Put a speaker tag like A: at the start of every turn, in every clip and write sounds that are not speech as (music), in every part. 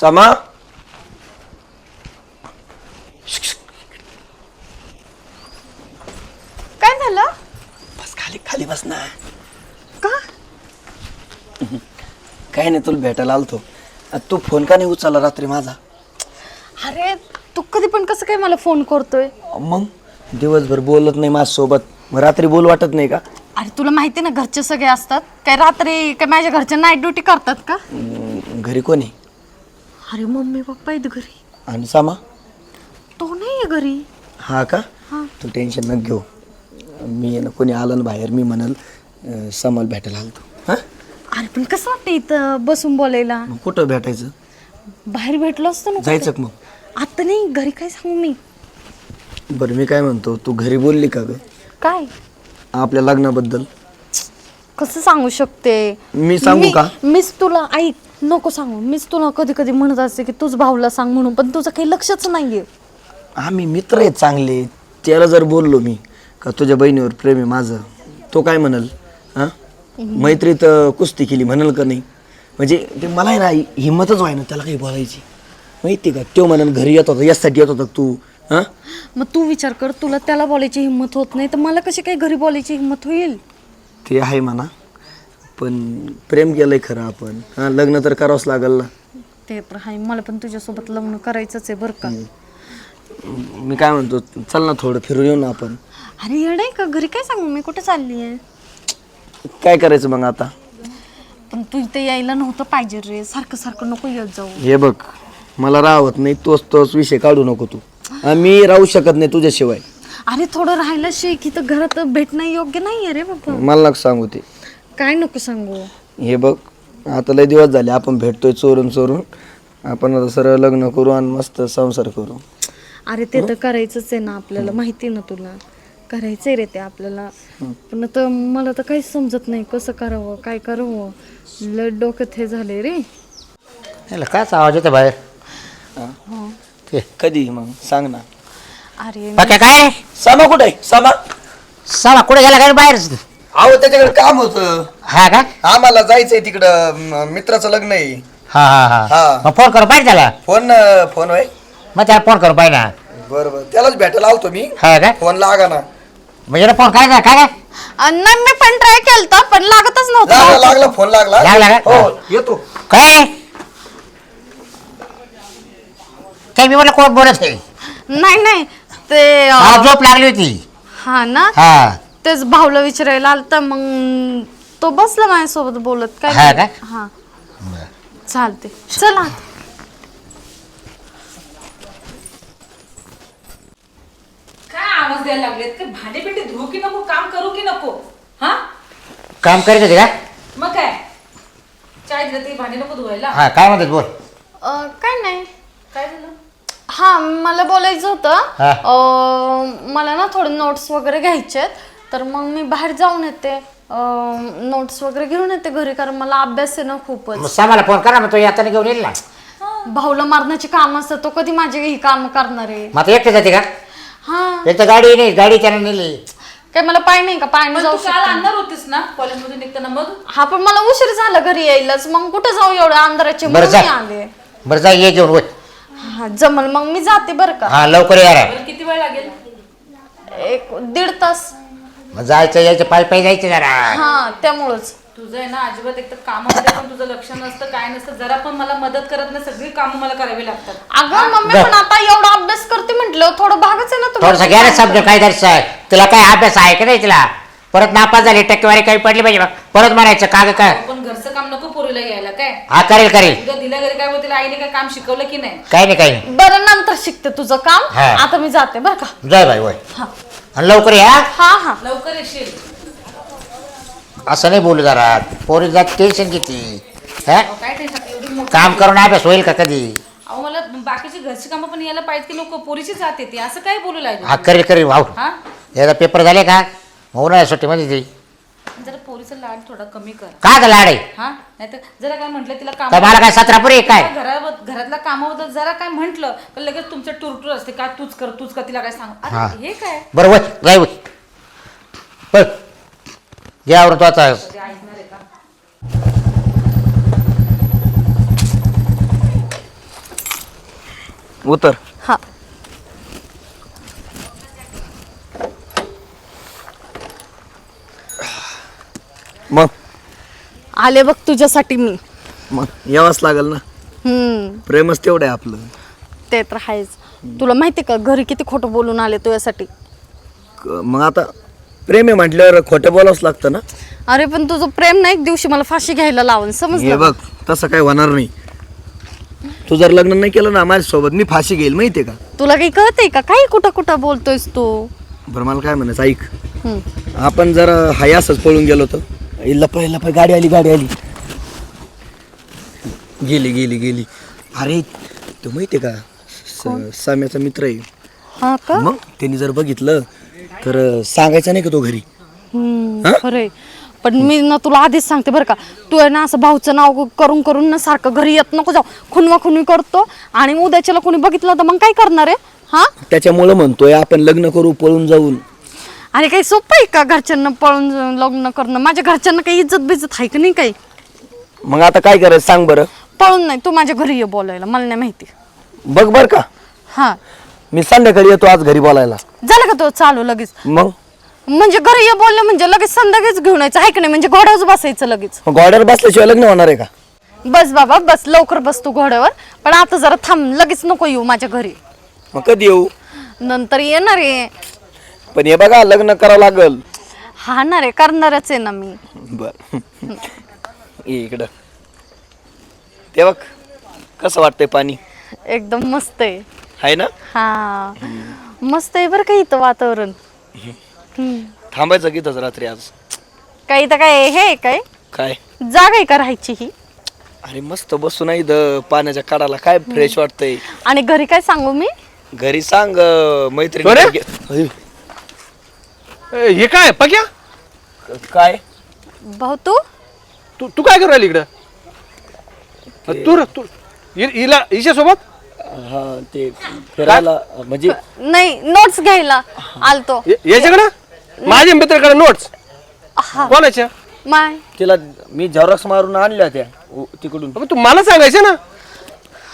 A: समा
B: काय झालं?
A: बस खाली खाली बस ना.
B: का?
A: काही नाही तुला भेटायला आलतो. आ, तू फोन का नाही उचलला रात्री माझा?
B: अरे तू कधी पण कसं काय मला फोन करतोय?
A: मग? दिवसभर बोलत नाही माझ्यासोबत. मग रात्री बोल वाटत नाही का?
B: अरे तुला माहिती ना घरचे सगळे असतात. काय रात्री काय माझ्या घरचे नाईट ड्युटी करतात का?
A: घरी कोणी?
B: अरे मम्मी पप्पा आहेत घरी.
A: आणि सामा?
B: तो नाही आहे घरी.
A: हा का?
B: हा.
A: तू टेन्शन न घेऊ. मी आहे ना कोणी आलं ना बाहेर मी म्हणाल अं, समाल भेटायला आलतो. हां?
B: अरे पण कसं वाटतं इथं बसून बोलायला?
A: मग कुठं भेटायचं?
B: बाहेर भेटलो असतो ना
A: जायचं का मग?
B: कुठं. आता नाही घरी काय सांगू मी?
A: बरं मी काय म्हणतो तू घरी बोलली का ग?
B: काय?
A: आपल्या लग्नाबद्दल.
B: कसं सांगू शकते?
A: मी सांगू का?
B: मीच तुला ऐक नको सांगू. मीच तुला कधी कधी म्हणत असते की तुझ भाऊला सांग म्हणून पण तुझं काही लक्षच नाहीये.
A: आम्ही मित्र आहेत चांगले. त्याला जर बोललो मी का तुझ्या बहिणीवर प्रेम आहे माझं तो काय म्हणाल? हां? मैत्रीत अं, कुस्ती केली म्हणाल का नाही? म्हणजे ते मला आहे ना हिंमतच व्हाय ना त्याला काही बोलायची. माहिती का? तो म्हणाल घरी येत होता यासाठी येत होता तू. हां?
B: मग तू विचार कर तुला त्याला बोलायची हिंमत होत नाही तर मला कशी काही घरी बोलायची हिंमत होईल?
A: ते आहे म्हणा. पण प्रेम केलंय खरं आपण. हां लग्न तर करावंच लागल ना.
B: ते पण आहे मला पण तुझ्यासोबत लग्न करायचंच आहे बरं का.
A: मी काय म्हणतो चल ना थोडं फिरून येऊ ना आपण.
B: अरे येड आहे का? घरी काय सांगू? मी कुठे चालली आहे?
A: काय करायचं मग आता?
B: पण तू इथे यायला नव्हतं पाहिजे रे. सारखं सारखं नको येत जाऊ.
A: हे बघ मला राहत नाही तोच तोच विषय काढू नको तू. मी राहू शकत नाही तुझ्याशिवाय.
B: अरे थोडं राहायला शिक. इथं घरात भेटणं योग्य नाही आहे रे बाबा.
A: मला नको सांगू ते.
B: काय नको सांगू?
A: हे बघ आता लय दिवस झाले आपण भेटतोय चोरून चोरून. आपण आता सरळ लग्न करू आणि मस्त संसार करू.
B: अरे ते तर करायचंच आहे ना आपल्याला माहिती आहे ना तुला. करायचंय रे ते आपल्याला. पण आता मला तर काहीच समजत नाही कसं करावं काय करावं. लय डोक्यात हे झाले रे.
C: याला काच आवाज येतो बाहेर? ते.
A: कधी मग? सांग ना.
B: अरे
C: पक्या काय?
A: सामा कुठे आहे? सामा?
C: सावा कुठे गेला काय बाहेर?
A: अहो त्याच्याकडे काम होतं.
C: हा का?
A: आम्हाला जायचंय तिकडं म, मित्राचं लग्न आहे.
C: हा हा हा.
A: हा.
C: मग फोन करू पाहिजे त्याला?
A: फोन फोन होय?
C: मग त्याला फोन करू पाहिजे ना.
A: बरं बरं. त्यालाच भेटायला आलतो मी.
C: हा का?
A: फोन लागा ना.
C: म्हणजे फोन काय काय काय?
B: अं, नाही मी पण ट्राय केलता पण लागतच
A: लागला
B: नव्हतं.
A: लागला फोन लागला.
C: लागला का?
A: हो येतो.
C: काय? काय मी म्हटलं कोण बोलत आहे?
B: नाही नाही. ते अं,
C: मला झोप लागली होती.
B: हा ना?
C: हा.
B: तेच भाऊला विचारायला आलता मग तो बसला माझ्यासोबत बोलत. काय
C: हा
B: नाही. हा. चालते चला आता.
D: काय आवाज द्यायला लागलेत? काय भांडे बिंडे धुवू की नको काम करू की नको? हा?
C: काम करीत होते का?
D: मग काय? चाय दिलं ते भांडे नको धुवायला?
C: हा काय म्हणतात बोल.
B: अं, काय नाही.
D: काय झालं?
B: हा मला बोलायचं होतं.
C: हा.
B: अं, मला ना थोडे नोट्स वगैरे घ्यायचे तर मग मी बाहेर जाऊन येते. नोट्स वगैरे घेऊन येते घरी कारण मला अभ्यास आहे ना खूपच.
C: मग सामाला फोन करा मग तो येताना घेऊन येईल ना.
B: भाऊला मारण्याची काम असतात तो कधी माझी ही काम करणार आहे.
C: मग आता एकटे जाते का?
B: हा.
C: एक तर गाडी नाही गाडी त्याने नेली.
B: काय मला पाय नाही का?
D: पण
B: जाऊ
D: तू काल
B: शकते.
D: आणणार होतीस ना? कॉलेजमधून निघताना मग?
B: हा पण मला उशीर झाला घरी यायलाच. मग कुठं जाऊ एवढ्या अंधाराचे?
C: बरं
B: म्हणून
C: जा.
B: मी आले.
C: बरं जा ये घेऊन
B: हा जमल. मग मी जाते बरं का.
C: हा लवकर या.
D: बरं, किती वेळ लागेल?
B: एक दीड तास.
C: मग जायचं यायचं पाय पाय जायचं जरा.
B: हा त्यामुळंच.
D: तुझं आहे ना अजिबात एक तर कामामध्ये पण तुझं लक्ष नसतं काय नसतं. जरा पण मला मदत करत नाही सगळी कामं मला करावी लागतात.
B: अगं मम्मी. पण आता एवढा अभ्यास करते म्हटलं थोडं भागच आहे ना
C: थोडस घ्या ना काय दर्शन. तुला काय अभ्यास आहे का नाही तुला? परत नापास झाली टक्केवारी काही पडली पाहिजे मग परत म्हणायचं का ग काय
D: पण घरचं काम नको पोरीला यायला काय?
C: हा करेल करेल.
D: तुझ्या दिल्या घरी काय होतील आईने काय काम शिकवलं की नाही?
C: काही नाही काही नाही.
B: बरं नंतर शिकते तुझं काम.
C: हा.
B: आता मी जाते बरं का?
C: जाय बाई वय.
B: हा.
C: आणि लवकर या.
B: हा हा.
D: लवकर येशील.
C: असं नाही बोलू जरा. पोरी जात टेन्शन किती हा?
D: अहो, काय टेन्शन एवढी मोठी
C: काम करून अभ्यास होईल का कधी?
D: अहो मला बाकीची घरची कामं पण यायला पाहिजे की नको पोरीची जाते ती असं काय बोलू लागले?
C: हा करेल करेल. भाऊ
D: हा?
C: याचा पेपर झाले का? उन्हाळ्या सुट्टीमध्ये ती.
D: जरा पोरीचा लाड थोडा कमी कर.
C: का लाड आहे?
D: हा? नाहीतर जरा काय म्हटलं तिला काम
C: तर मला काय सतरा पुरी आहे काय?
D: घरातल्या कामाबद्दल जरा काय म्हंटल तर लगेच तुमचं टूरटूर असते. काय तूच कर तूच कर तिला काय सांग?
C: हा.
D: अरे हे. काय?
C: बरं वय जाय वय. तो आता.
D: ते ऐकणार आहे का?
A: उतर
B: हा
A: मग
B: आले बघ तुझ्यासाठी मी.
A: मग यावंच लागेल ना.
B: हम्म.
A: प्रेमच तेवढं आहे आपलं.
B: ते तर आहेच. तुला माहिती का घरी किती खोटं बोलून आले तुझ्यासाठी
A: क- मग आता प्रेम आहे म्हटल्यावर खोटं बोलावंच लागतं ना.
B: अरे पण तुझं प्रेम ना एक दिवशी मला फाशी घ्यायला लावून
A: हे
B: समजलं
A: बघ तसं काही होणार नाही. तू जर लग्न नाही केलं ना माझ्यासोबत मी फाशी घेईल माहितीये का?
B: तुला काही कळतंय का? काही कुठं कुठं बोलतोयस तू?
A: बरं मला काय म्हणायचं ऐक.
B: हम्म.
A: आपण जर हाय असंच पळून गेलो तर लपाय लपाय गाडी आली गाडी आली. गेली गेली गेली. अरे तू माहितीये का? स- साम्याचा मित्र आहे.
B: हा का?
A: मग त्यांनी जर बघितलं तर अं, सांगायचं नाही का तो घरी?
B: हम्म,
A: हा?
B: खरंय. पण मी ना तुला आधीच सांगते बरं का. तू आहे ना असं भाऊचं नाव करून करून ना सारखं घरी येत नको जाऊ. खुनवा खुनवी करतो. आणि उद्याच्याला कोणी बघितलं तर मग काय करणार आहे? हा?
A: त्याच्यामुळं म्हणतोय आपण लग्न करू पळून जाऊन.
B: अरे काही सोपं आहे का घरच्यांना पळून जाऊन लग्न करणं? माझ्या घरच्यांना काही इज्जत बिज्जत आहे का नाही काही?
A: मग आता काय करायचं? सांग बरं.
B: पळून नाही तू माझ्या घरी ये बोलायला मला नाही माहिती.
A: बघ बर का.
B: हा.
A: मी संध्याकाळी येतो आज घरी बोलायला.
B: झालं का तो चालू लगेच.
A: मग?
B: म्हणजे घरी ये बोलले म्हणजे लगेच संध्याकाळीच घेऊन यायचं आहे का नाही? म्हणजे घोड्यावर बसायचं लगेच.
A: मग ऑर्डर बसल्याशिवाय लग्न होणार आहे का?
B: बस बाबा बस लवकर बस तू घोड्यावर. पण आता जरा थांब लगेच नको येऊ माझ्या घरी.
A: मग कधी येऊ?
B: नंतर येणार आहे.
A: पण हे बघा लग्न करावं लागल.
B: हा ना रे करणारच आहे ना मी.
A: बर. ये इकडं. ते बघ कसं वाटतंय पाणी?
B: एकदम मस्त आहे.
A: आहे ना?
B: हा. मस्त आहे बरं का इथं वातावरण. हम्म.
A: थांबायचं की रात्री आज?
B: काही तर काय हे आहे काय?
A: काय?
B: जागा आहे का राहायची ही?
A: अरे मस्त बसून नाही द पाण्याच्या काढाला काय फ्रेश वाटतंय.
B: आणि घरी काय सांगू मी?
A: घरी सांग अं, मैत्रिणी
E: ए, हे काय पक्या?
A: काय?
B: भाऊ तू?
E: तू तू काय करू राहिली इकडं? तू र- तू हि- हिला हिच्या सोबत
A: हा ते फिरायला म्हणजे
B: नाही नोट्स घ्यायला आलतो.
E: याच्याकडं? माझ्या मित्राकडे नोट्स
B: हा.
E: कोणाच्या?
B: माय.
A: तिला मी झेरॉक्स मारून आणल्या होत्या उ- तिकडून.
E: अबे, तू मला सांगायचं ना.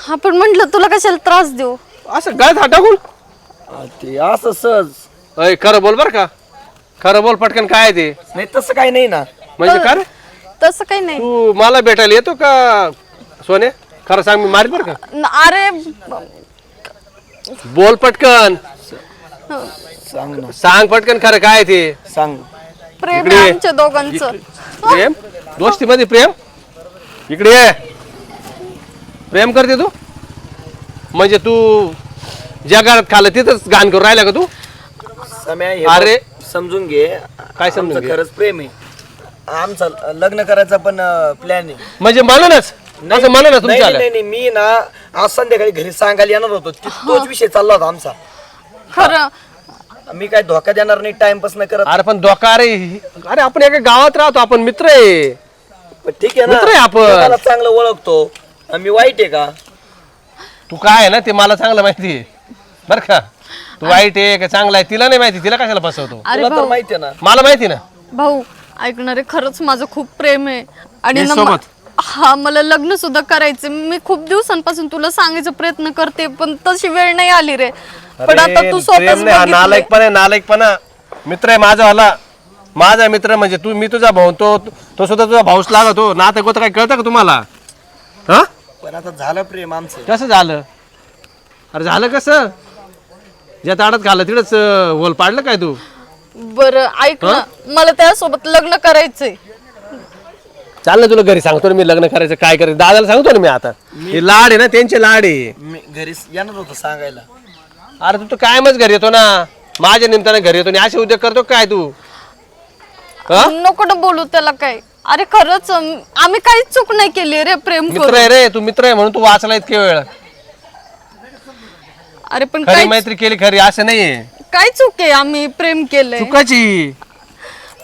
B: हा पण म्हंटल तुला कशाला त्रास देऊ?
E: असं गळ्यात हात टाकून?
A: हा, ते असं सहज.
E: अय खरं बोल बर का. खरं बोल पटकन काय आहे ते?
A: नाही तसं काही नाही ना.
E: म्हणजे काय रे?
B: तसं काही नाही.
E: तू मला भेटायला येतो का सोने? खरं सांग मी मारीत बरं का?
B: न- अरे
E: बोल पटकन.
A: सांग ना.
E: सांग पटकन खरं काय आहे ते?
A: सांग.
B: प्रेम
E: इकडे
B: आहे
E: ये.
B: आमच्या दोघांचं.
E: प्रेम दोस्तीमध्ये प्रेम? इकडे ये. प्रेम करते तू? म्हणजे तू ज्या घरात खाल्लं तिथंच घाण करून राहिला का तू?
A: सम्या हे
E: अरे.
A: समजून घे.
E: काय समजून
A: आमचं
E: घे?
A: खरंच प्रेम आहे. आमचं लग्न करायचा पण प्लॅन आहे.
E: म्हणजे म्हणूनच? असं
A: नाही
E: तुमच्या
A: नाही नाही, मी ना आज संध्याकाळी घरी सांगायला येणार होतो. ति- तोच विषय चालला होता आमचा.
B: खरं.
A: मी काय धोका देणार नाही टाइमपास नाही करत.
E: अरे पण धोका अरे अरे आपण एका गावात राहतो आपण मित्र आहे.
A: पण ठीक आहे
E: मित्र आहे
A: ना
E: आपण.
A: चांगलं ओळखतो. आणि मी वाईट आहे का?
E: तू काय आहे ना ते मला चांगलं माहिती आहे. बर का? तू वाईट आहे का चांगला आहे तिला नाही माहिती तिला कशाला फसवतो?
B: अरे
A: तुला तर
B: भाऊ.
A: माहिती आहे ना.
E: मला माहिती ना.
B: भाऊ ऐकणारे खरंच माझं खूप प्रेम आहे. आणि
E: हे
B: ना म-
E: सोबत?
B: हा मला लग्न सुद्धा करायचं मी खूप दिवसांपासून तुला सांगायचा प्रयत्न करते पण तशी वेळ नाही आली रे. पण आता तू स्वतःच
E: प्रेम नाही, हा
B: बघितलंय.
E: नालायकपणा आहे नालायकपणा. मित्र आहे माझा वाला. माझा मित्र म्हणजे तू मी तुझा भाऊ तो तो सुद्धा तुझा भाऊस लागतो. नातं गोत काय कळतं का तुम्हाला? हा?
A: पण आता झालं प्रेम आमचं.
E: कसं झालं? अरे झालं कसं? ज्या ताडात खाल्लं तिकडंच अं, होल पाडलं काय तू?
B: बरं ऐक ना मला त्यासोबत लग्न करायचंय.
E: चाल ना तुला घरी सांगतो ना मी लग्न करायचं काय करायचं दादाला सांगतो ना मी आता. हे लाड आहे ना त्यांचे लाड आहे.
A: मी घरी येणार होतो सांगायला.
E: अरे तू तर कायमच घरी येतो ना. माझ्या निमित्ताने घरी येतो आणि असे उद्योग करतो काय तू? हा?
B: नको ना बोलू त्याला काय अरे खरंच अं, आम्ही काहीच चूक नाही केली रे प्रेम
E: मित्र
B: करून.
E: आहे रे तू मित्र आहे म्हणून तू वाचला इतके वेळ
B: अरे पण
E: खरी
B: काय
E: मैत्री केली खरी असं नाहीये.
B: काय चूक आहे? आम्ही प्रेम केलंय.
E: चुकाची.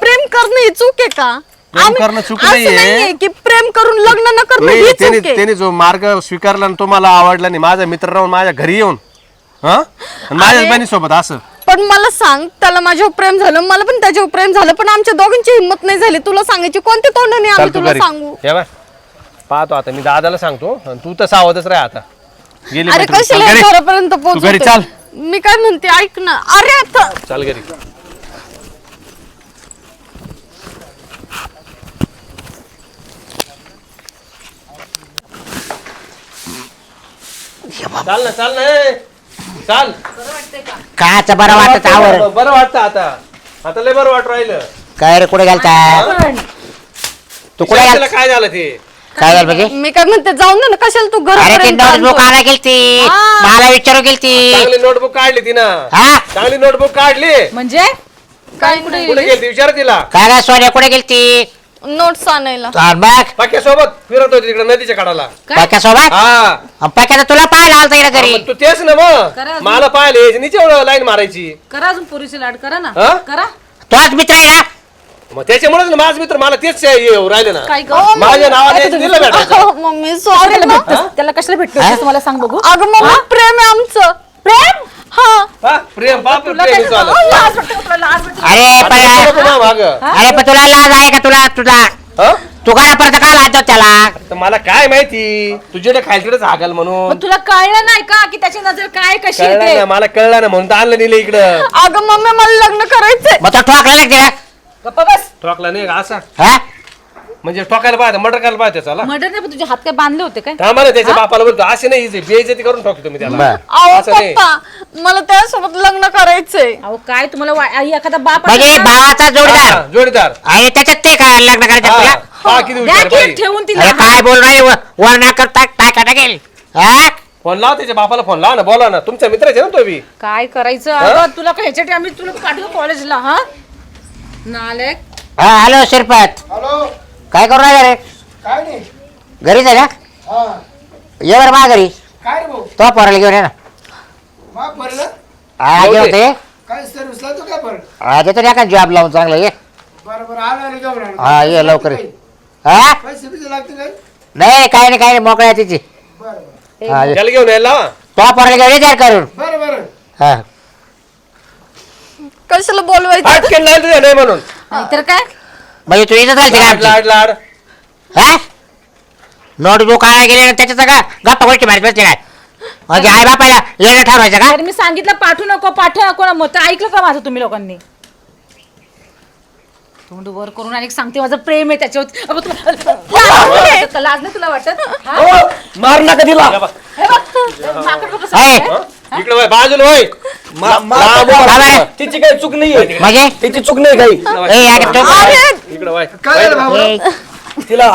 B: प्रेम करणं ही चूक आहे का?
E: प्रेम
B: आम्ही-
E: करणं चूक
B: असं
E: नाहीये.
B: नाहीये की प्रेम करून लग्न न करणं
E: नाही
B: ही
E: त्याने
B: चूक आहे.
E: त्याने जो मार्ग स्वीकारला आणि तो मला आवडला नाही. माझा मित्र राहून माझ्या घरी येऊन हा? आणि माझ्याच बहिणी सोबत असं.
B: पण मला सांग त्याला माझ्यावर प्रेम झालं मला पण त्याच्यावर प्रेम झालं पण आमच्या दोघांची हिंमत नाही झाली. तुला सांगायची कोणत्या तोंडाने आम्ही तुला
E: घरी.
B: सांगू?
E: हे पाहतो आता मी दादाला सांगतो आणि तू तर सावधच राह आता. गेली
B: अरे
E: मैत्रीण.
B: कशाला
E: चल घरी.
B: घरापर्यंत
E: तू घरी
B: पोहोचवते
E: चाल.
B: मी काय म्हणते ऐक ना. अरे आता
E: चाल घरी. चाल ना चाल ना ए. चाल.
C: काच बरं वाटत आवर.
E: बरं वाटतं आता. आता लय बरं वाट राहिलं.
C: काय रे कुठे गेलता? तू कुठे गेल
E: काय झालं ते?
C: काय झालं म्हणजे
B: मी काय म्हणते जाऊन दे ना कशाला तू
C: अरे ते
B: घरापर्यंत
C: नोटबुक
B: आणतो?
C: आला गेलती.
B: हा.
C: मला विचारू गेलती.
E: चांगली नोटबुक काढली ती ना
C: हा?
E: चांगली नोटबुक काढली.
D: म्हणजे? काय कुठे
E: कुठे गेली विचार तिला.
C: काय रे सोन्या कुठे गेलती?
B: नोट्स आणायला.
C: आणि बघ.
E: पाक्या सोबत फिरत होती तिकडे नदीच्या कडाला
C: पाक्या सोबत
E: हा.
C: पाक्याचा तुला पाहायला आलता इकडे घरी.
E: मग तू तेच ना मग. मला पाहिले निचे लाईन मारायची.
D: करा अजून पोरीची लाड करा ना.
E: हा?
D: करा.
C: तोच मित्र आहे ना?
E: मग त्याच्यामुळेच ना माझ मित्र मला तेच राहिले ना.
D: काय
E: माझ्या नावाने दिलं भेटायचं.
B: अहो, मम्मी सॉरी
D: त्याला कशाला भेटतो
C: हा?
D: तुम्हाला सांग बघू.
B: अगं मम्मी प्रेम आहे आमचं. प्रेम? हा.
E: हा, प्रेम बाप
D: तुला
E: प्रेम
D: काय
E: आहे चालत.
D: अहो, लाज वाटते का तुला? लाज वाटते
C: अरे पण
E: आता नको ना मागं.
C: अरे पण तुला लाज आहे का तुला? तुला
E: हा?
C: तू घरापर्यंत का लाजतो त्याला?
E: तर मला काय माहिती? तुझ्याकडे खायला तिकडेच हागल म्हणून.
D: मग तुला कळलं नाही का की त्याची नजर काय कशी
E: कळलं ना मला कळलं ना म्हणून तर आणलं नेलं इकडं.
B: अगं मम्मी मला लग्न करायचंय.
C: मग तो ठोकला लागते का
D: गप्पा बस.
E: ठोकला नाही का असा?
C: हा?
E: म्हणजे ठोकायला पाहते मर्डर करायला पाहते चला
D: मर्डर नाही पण तुझे हात काय बांधले होते काय?
E: थांबा ना त्याच्या बापाला बोलतो असे नाही इथे बेइज्जती करून ठोकतो तुम्ही त्याला.
C: बर.
B: अहो
E: असं नाही.
B: पप्पा मला त्यासोबत लग्न करायचंय.
D: अहो काय तुम्हाला वा- आई एखादा बाप
C: म्हणजे
D: असेल
C: भावाचा जोडीदार.
E: हा, जोडीदार.
C: आणि त्याच्यात ते काय लग्न करायचं
E: हा,
C: तुला?
E: पहा किती
D: द्या
E: हुशार
D: की
E: बाई.
D: ठेवून तिला.
C: अरे काय बोल राहिले? वर ना करता काय का टाकेल हा?
E: फोन लाव त्याच्या बापाला फोन लाव ना बोला ना. तुमचा मित्रच ना तो बी.
D: काय करायचं? अगं तुला काय ह्याच्यासाठी आम्ही तुला पाठवतो कॉलेजला हा? नालेक
C: हा हॅलो शिरपत.
F: हॅलो.
C: काय करू राहिला रे?
F: काय नाही.
C: घरीच आहे ना?
F: हा.
C: ये बरं मा घरी
F: काय रे भाऊ?
C: तो पोराला घेऊन ये ना.
F: माग भरलं?
C: हा
E: जाऊ
C: घेऊन
E: दे.
C: ये
F: काय सर्व्हिसला तो काय भरलं?
C: हा देतो ना का जॉब लावून चांगलं ये.
F: बरं बरं आलो आलो घेऊन आलो.
C: हा ये लवकर? ये. हा?
F: पैसे बिसे लागते काय?
C: नाही काय नाही काय नाही मोकळ्या आहे तिची.
F: बरं बरं.
C: हा ये.
E: त्याला घेऊन यायला लावा.
C: तो पोराला घेऊन ये तयार करून.
F: बरं बरं.
C: हा.
B: कशाला बोलवायचं?
E: नाही म्हणून.
D: नाहीतर काय?
C: म्हणजे तू इथं घालते
E: लाड
C: का
E: लाड लाड.
C: हा? नोटबुक आणायला गेले त्याच्यात का गप्पा गोष्टी मारत बसले काय? म्हणजे आई बापाला येणं ठरवायचं का?
D: अरे मी सांगितलं पाठवू नको पाठवू नको ना मग ऐकलं का माझं तुम्ही लोकांनी? तोंड वर करून आणि सांगते माझं प्रेम आहे त्याच्यावर. अगं तुला लाज नाही तुला वाटत? हा?
A: हो, मार नका दिला
E: या बा.
D: हे बघ, माकड बघ कसं
C: आहे.
D: आहे.
E: इकडे वळ, बाजूला वय.
A: मा- मार
E: लांब
A: नका.
E: उभा
C: राहा.
A: तिची काही चूक नाहीये.
C: म्हणजे
A: तिची चूक नाही काही.
C: ए अरे! तो
E: इकडे वय.
F: काय झालं भाऊ
C: ए,
A: तिला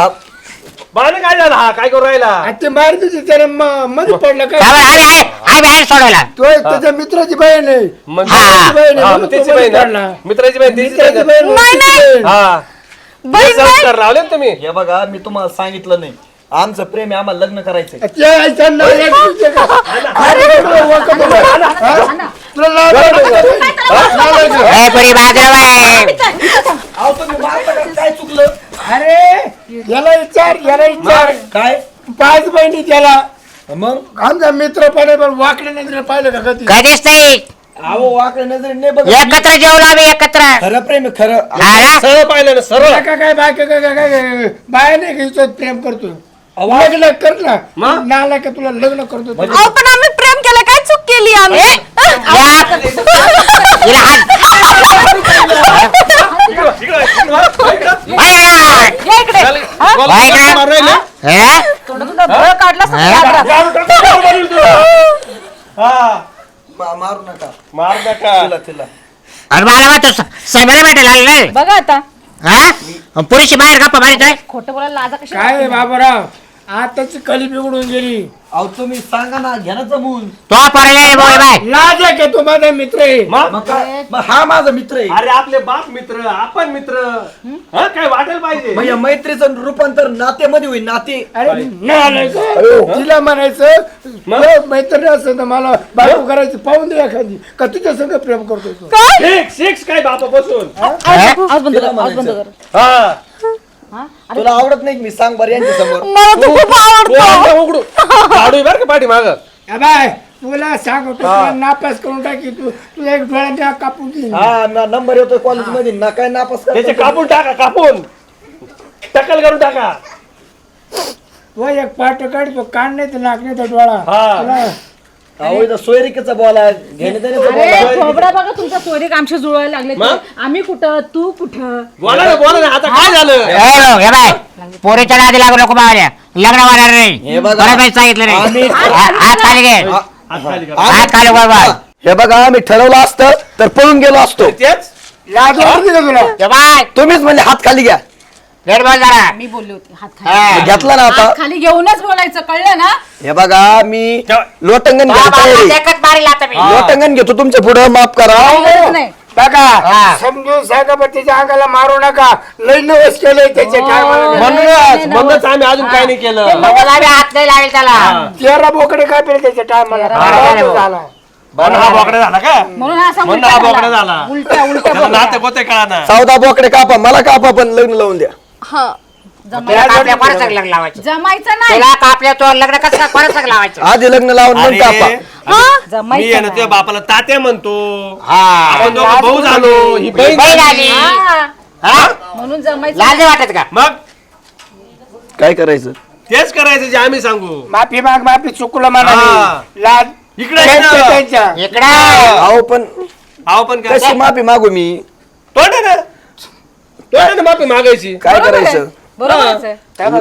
E: बाने काय झालं हा काय करू राहिला
F: ते मार तुझे त्याला म- मध्ये पडलं
C: काय आहे आम्ही आहे सोडवायला
F: तो एक त्याच्या मित्राची बहीण आहे
E: मग
C: हा.
F: मित्राची बहीण आहे,
E: हा,
F: म्हणून
E: मग
F: तो
E: त्याची
F: मध्ये
E: बहीण
F: पडला.
E: आहे. मित्राची बहीण त्याची
F: मित्राची
E: बहीण.
F: बहीण
B: नाही,
F: तिची
B: नाही.
F: बहीण.
E: हा
B: बहीण
E: हे संस्कार लावले ना तुम्ही
A: हे बघा मी तुम्हाला सांगितलं नाही आमचं प्रेम आहे आम्हाला लग्न करायचंय
F: त्या आईच्या नावाला तुझे का? अरे, तुला वाकत होतं. हा? तुला लाज वाटत होतं? लाज वाटत होतं.
C: ए पुरी बाजूला वळ.
A: अहो तुम्ही मारता का? काय चुकलं
F: अरे याला विचार याला विचार
A: काय
F: पाच बहिणी त्याला
A: मग
F: आमचा मित्र पण पण वाकडे नजरे पाहिलं का कधी
C: कधीच नाही
A: अहो वाकडे नजरे नाही बघ
C: एकत्र जेवलो आम्ही एकत्र
A: खरं प्रेम आहे खरं
C: हा?
E: सरळ पाहिलं ना सरळ
F: काय काय बाय काय काय काय काय बाया नाही का प्रेम करतो लग्न कर ना
E: मग?
F: नाला का तुला लग्न करतो तो.
B: अहो पण आम्ही प्रेम केलं काय चूक केली आम्ही
C: या. हिला हात. अरे,
E: मारू
A: नका
E: मार नका
A: तिला
C: मला वाटतं स- भेटायला आली नाही
D: बघा आता
C: हा पुरीशी बाहेर गप्पा मारित
D: खोटं बोलायला लाजा कशी
F: काय आहे बाबाराव आताची कली बिघडून गेली
A: अहो तुम्ही सांगा ना घ्या ना जमून
C: तो पर्याय बोल बाय
F: लाज आहे माझा मित्र आहे.
E: मग?
A: मग हा माझा मित्र आहे.
E: अरे आपले बाप मित्र आपण मित्र. हा? काय वाटेल पाहिजे?
A: या मैत्रीचं रूपांतर नातेमध्ये होईल नाते.
F: अरे नाही का? तिला म्हणायचं तो मैत्रीण असं तर मला बायको करायची पाहून दे एखादी. का तुझ्या संग प्रेम करतो तो?
E: सिक्स सिक्स काय बापा बसून
D: आवाज बंद कर
A: तिला
D: आवाज बंद
A: म्हणायचं.
D: कर.
E: हा.
D: हा?
A: तुला आवडत नाही का मी सांग बरं यांच्या समोर
B: मला तू खूप
E: तू
B: आवडतो
E: अंडा उघडू. (laughs) काढू बर का पाठी माग
F: ए बाय. तुला सांगतो तुला नापास करून टाकी तू तुला एक डोळ्याच्या कापून देईन.
A: हा ना नंबर येतोय कॉलेजमध्ये ना काय नापास
E: त्याचे. कापून टाका कापून. टकल करून टाका.
F: व एक पाट काढतो कान नाही तर नाक नाही तर डोळा.
E: हा.
F: तुला-
A: अहो इथं सोयरिकेचा बॉला घेणे देण्याचा ball आहे.
D: अरे खोबडा बघा तुमच्या सोयरीक आमच्या जुळवायला लागले
E: मग?
D: आम्ही कुठं तू कुठं?
E: बोला ना बोला ना आता काय झालं?
C: हे बाय. पोरीच्या नादी लागू नको बावल्या लग्न होणार नाही.
A: हे बघा.
C: बरं बाई सांगितलं नाही.
A: आम्ही-
C: हा- हात खाली घे
E: हात खाली करा.
C: हात खाली वर बाय
A: हे. बघा आम्ही ठरवलं असतं तर पळून गेलो असतो.
E: तेच?
F: लाज वाटते का तुला
C: बाय
A: तुम्हीच म्हणजे हात खाली घ्या.
C: लेट बोल जरा.
D: मी बोलली होती हात खाली.
C: हा.
A: घेतला ना आता.
D: हात खाली घेऊनच बोलायचं कळलं ना?
A: हे बघा मी लोटंगण
C: तो
A: घ्यायला
C: बाबा
A: तयार आहे.
C: देखत मारील आता मी.
A: लोटंगण घेतो तुमच्यापुढे माफ करा.
D: नाही.
F: बघा
C: हा.
F: समजून सांगा बा त्याच्या अंगाला मारू नका. लई नवस केलंय त्याचे काय म्हणाले.
E: म्हणूनच म्हणूनच आम्ही अजून काही नाही केलं.
C: आम्ही हात नाही लावेल त्याला.
F: तेरा बोकडे काय पेले त्याच्या टायमाला. झाला.
E: म्हणून हा बोकडा झाला का
D: म्हणून हा असा
E: म्हणून
D: उलटा
E: हा बोकडा
D: झाला.
E: झाला
D: उलट्या उलट्या
E: त्याला
D: बोलला.
E: नाते पोते कळा ना
A: चौदा बोकडे कापा मला कापा पण लग्न लावून द्या.
B: हा.
C: तुला कापल्या कोणाचं लग्न लावायचं?
D: जमायचं नाही.
C: तुला कापल्या तो लग्न कसं काय कोणाचं लावायचं?
A: आधी लग्न लावून मग कापा.
E: अरे, मी आहे
D: जमायचं
E: ना
D: नाही.
E: तुझ्या बापाला तात्या म्हणतो.
C: हा.
E: आपण दोघं भाऊ झालो ही बहीण
C: बहीण
E: झाली.
C: आली
D: हा,
C: हा?
D: म्हणून जमायचं
C: लाज नाही. वाटत का?
E: मग?
A: काय करायचं?
E: तेच करायचं जे आम्ही सांगू.
F: माफी माग माफी चुकलं
E: हा.
F: लाज.
E: इकडे ये ना.
F: त्यांच्या- त्यांच्या.
C: इकडं
A: अहो पण
E: अहो पण काय?
A: कशी माफी मागू मी.
E: तोंडाने तोंडाने माफी मागायची?
A: काय
D: बरोबर आहे.
A: करायचं?
D: बरोबरच आहे.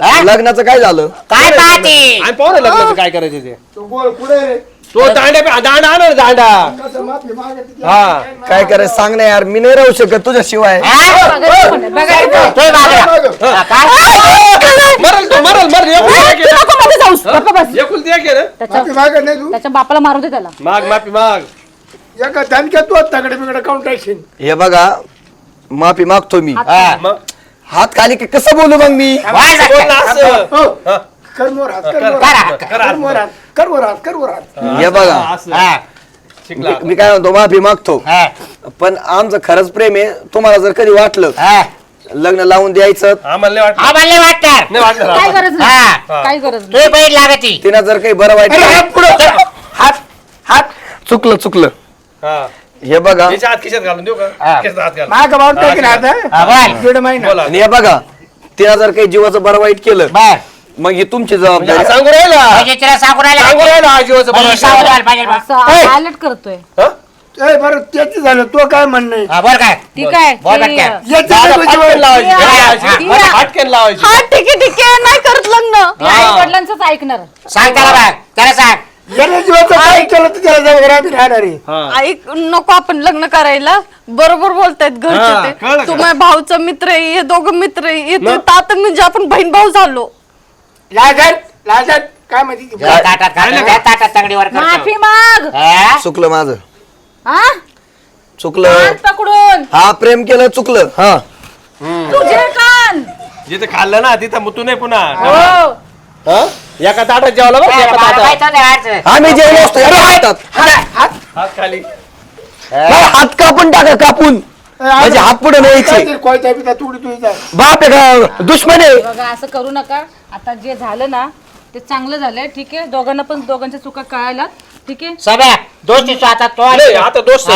C: हा?
A: लग्नाचं काय झालं?
C: काय पाहते?
E: आणि पाहू ना लग्नाचं काय करायचं ते?
F: तू बोल, कुठे? रे?
E: तो दांड्या दांडा आणा ना दांडा.
F: कसं माफी मागायची?
E: हा.
A: काय करायचं? सांग ना यार मी नाही राहू शकत तुझ्याशिवाय.
D: बघायचं पण आहे, बघायचं.
C: तोय मागला हा, काय
E: मरल तो मरल मरल एकुलती एक आहे ना.
D: नको मध्ये जाऊस. गप्प बस.
E: एकुलती एक आहे ना
D: त्याच्या
F: माफी मागत नाही तू?
D: त्याच्या बापाला मारू दे त्याला.
E: माग माफी माग.
F: एका धनक्या तू तगडे बिगडे काउंट टाकशील.
A: हे बघा माफी मागतो मी.
C: हा.
E: मग
A: हात खाली की कसं बोलू मग मी?
C: वाय जा.
E: बोल ना असं.
F: हो.
E: हा.
F: कर मोर हात कर
E: कर,
F: मोर
C: करा.
F: हात कर मोर हात कर मोर हात कर मोर हात.
A: हे बघा.
E: असं.
C: हा,
E: शिकला
A: मी- मी काय म्हणतो माफी मागतो.
C: हा,
A: पण आमचं खरंच प्रेम आहे. तुम्हाला जर कधी वाटलं
C: हा.
A: लग्न लावून द्यायचं.
E: आम्हाला नाही वाटलं.
C: आम्हाला नाही वाटणार.
E: नाही वाटलं
D: काय
E: आम्हाला.
D: गरज नाही.
C: हा.
D: काय गरज नाही.
C: तुझी बहीण लागती.
A: तिला जर काही बरं वाईट
F: हात हात हात.
A: चुकलं चुकलं.
E: हा.
A: हे बघा.
E: खिशात घालून देऊ
C: हा.
E: का खिशात हात घाल
F: माग बाउंट टाकीन हात
C: हा, बोल.
F: दीड महिना.
E: बोला.
A: आणि हे बघा तिला जर काही जीवाचं बरं वाईट केलं
C: बर
A: मग ही तुमची
E: म्हणजे
A: जबाबदारी
E: सांगू राहिला?
C: म्हणजे तिला सांगू राहिला.
E: सांगू राहिला हा जीवाचं
C: म्हणजे पाहिजे बा.
D: असं करतोय.
E: हा?
F: ए बरं त्याच झालं. तो काय म्हणणं?
C: हा, बोल काय.
D: ठीक आहे
C: बोल
D: ते-
C: पटकन.
F: याचं
E: दादा,
F: काय तुझी
E: फाटकन
F: वेळ?
E: लावायची लावायची. फाटकन लावायची.
B: हा ठीक आहे ठीक आहे. नाही करत लग्न.
D: ते आई वडिलांच ऐकणार.
C: सांग त्याला बघ त्याला सांग.
F: याने जीवाचं काय केलं तर त्याला जाऊन आम्ही राहणार आहे.
E: हा.
B: ऐक नको आपण लग्न करायला. बरोबर बोलतायत
E: हा,
B: घरचे
E: कळलं
B: ते
E: का?
B: तू माझ्या भाऊचा मित्र आहे हे दोघं मित्र आहे हे
E: मग?
B: आता म्हणजे आपण बहीण भाऊ झालो.
F: लाजत लाजत. काय म्हणते ती?
C: त्या ताटात घालून त्या ताटात तंगडीवर करतो.
D: माफी माग.
C: हा?
A: चुकलं माझं.
D: हा?
A: चुकलं.
D: पकडून.
A: हा प्रेम केलं चुकलं. हा.
D: तुझे कान.
E: जिथे खाल्लं ना तिथं मुतू नाही पुन्हा.
D: हो.
E: हा? एका ताटात जेवला बरं
C: ए,
E: एका ताटात.
A: आम्ही जेवलो असतो. याला हातात
E: हात. खाली.
A: हात कापून टाका कापून. म्हणजे हात पुढे न्यायचे.
F: कोयता बिता.
A: बाप आहे का दुश्मन आहे.
D: बघा असं करू नका. आता जे झालं ना ते चांगलं झालंय ठीक आहे? दोघांना पण दोघांच्या चुका कळायला ठीक आहे?
C: सगळ्या दोस्ती आता तो
E: नाही, आता दोस्त.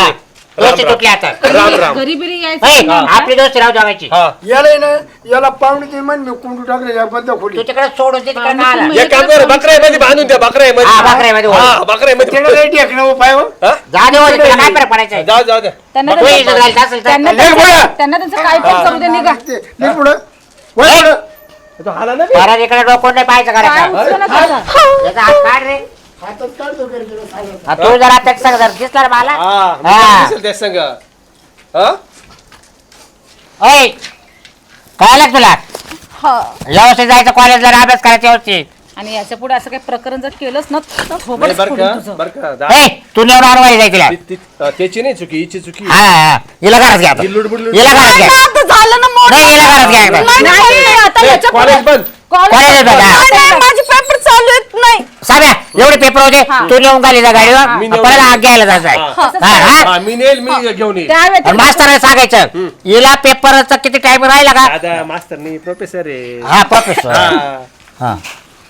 E: नाही.
C: दोस्ती
E: राम,
C: तुटली आता
E: राम राम.
D: घरी बिरी
C: ए,
D: यायचं नाही.
C: आपली दोस्ती राहू जगायची
E: हा.
F: याला आहे ना याला पाहुणे ते म्हण मी कुंडू टाकले या बंद खोली.
C: तू तिकडे सोडून दे तिकडे का आला?
E: एक काम कर बकऱ्यामध्ये बांधून द्या
C: हा, बकऱ्यामध्ये.
E: हा बकऱ्यामध्ये.
F: त्याला काही टेकणं उपाय हो.
E: हा?
C: जा दे वळी, तुला काय फरक पडायचा
E: जाऊ जाऊ द्या
D: त्यांना
C: तू
D: त्यांचं-
C: इज्जत घालत असेल तर-
D: त्यांना
F: नाही, बोला.
D: त्यांचं- त्यांना त्यांचं काय पण दे निघा.
F: ते नाही पुढं. वळ. पुढं.
E: तो हाला ना
C: परत इकडे डोकं नाही पाहायचं
D: काय
C: करायचं
D: उचलू नका त्याचा.
C: याचा हात काढ रे.
F: हातात काढतो.
C: हा, तू जरा त्याच सांग जरा दिसला रे मला
E: हा
C: हा.
E: दिसेल त्या संग हा
C: ओय कळलं तुला
B: हा
C: व्यवस्थित जायचं कॉलेजला अभ्यास करायचा व्यवस्थित
D: आणि याच्यापुढे असं काही प्रकरण जर केलंच ना तर
E: नाही
D: थोबडच
E: बर
D: फोडून
E: का
D: तुझं.
E: बर का जा.
C: ए तू नेऊन आणवायला जाय तिला
E: ती- ती- अ, त्याची नाही चुकी हिची चुकी
C: हा हा हिला घरात घ्या आता.
E: ही लुडबुड लुडबुड.
C: हिला घरात घ्या
B: आता झालं ना मोठं.
C: नाही हिला घरात घ्या एकदा.
B: नाही, नाही, नाही, आता
E: ए,
B: याच्या
E: कॉलेज बंद
D: कॉलेज-
C: कॉलेज बघा.
B: नाही, नाही, माझे पेपर चालू आहेत नाही.
C: साब्या एवढे पेपर होते तू नेऊन गाली जा गाडीवर.
E: नेऊन
C: परत. आग घ्यायला जायचं आहे.
E: हा.
C: हा हा
E: हा. मी नेल मी घेऊन येईल.
D: त्या
C: आणि
D: व्यतिरिक्त-
C: मास्तरने सांगायचं हिला पेपरचा किती टाइम राहिला का?
E: दादा मास्तर नाही प्रोफेसर आहे.
C: हा प्रोफेसर
E: हा.
C: हा.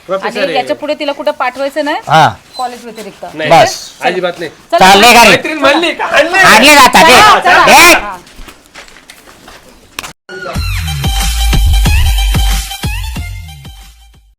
E: प्रोफेसर
D: आणि
E: आहे.
D: याच्यापुढे तिला कुठे पाठवायचं नाही?
C: हा.
D: कॉलेज व्यतिरिक्त.
E: नाही.
C: बस.
E: अजिबात नाही.
D: चला.
C: चालले गाडी.
E: मैत्रीण म्हणली का? आणले.
C: आणले जातात
D: चला, चला.
C: ए,
D: हा.